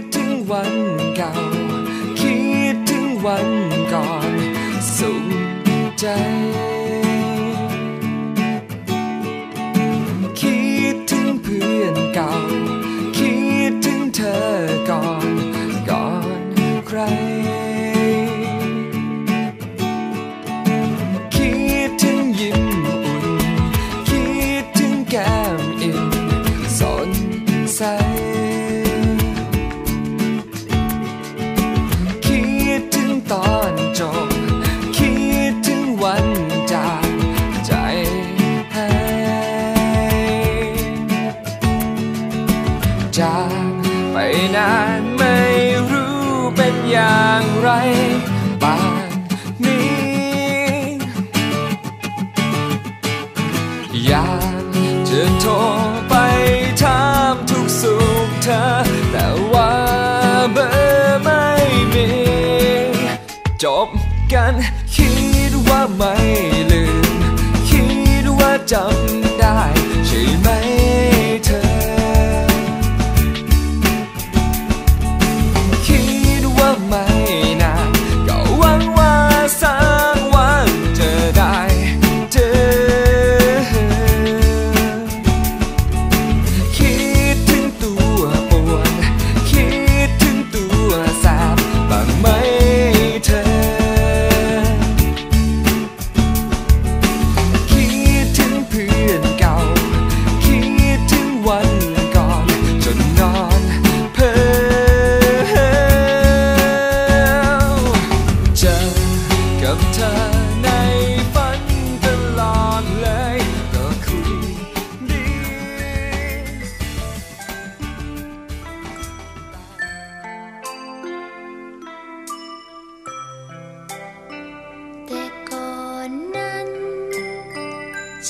ดถึงวันเก่า คิดถึงวันก่อน สุขใจ จากไปนานไม่รู้เป็นอย่างไรป่านนี้ อยากจะโทรไปถามทุกสุขเธอ แต่ว่าเบอร์ไม่มี จบกันคิดว่าไม่ลืม คิดว่าจำ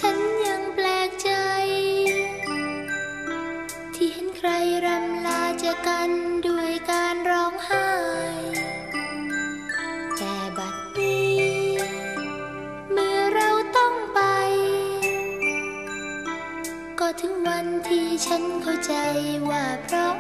ฉันยังแปลกใจ ที่เห็นใครรำลาจากกันด้วยการร้องไห้ แต่บัดนี้ เมื่อเราต้องไป ก็ถึงวันที่ฉันเข้าใจว่าเพราะ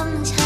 Chắc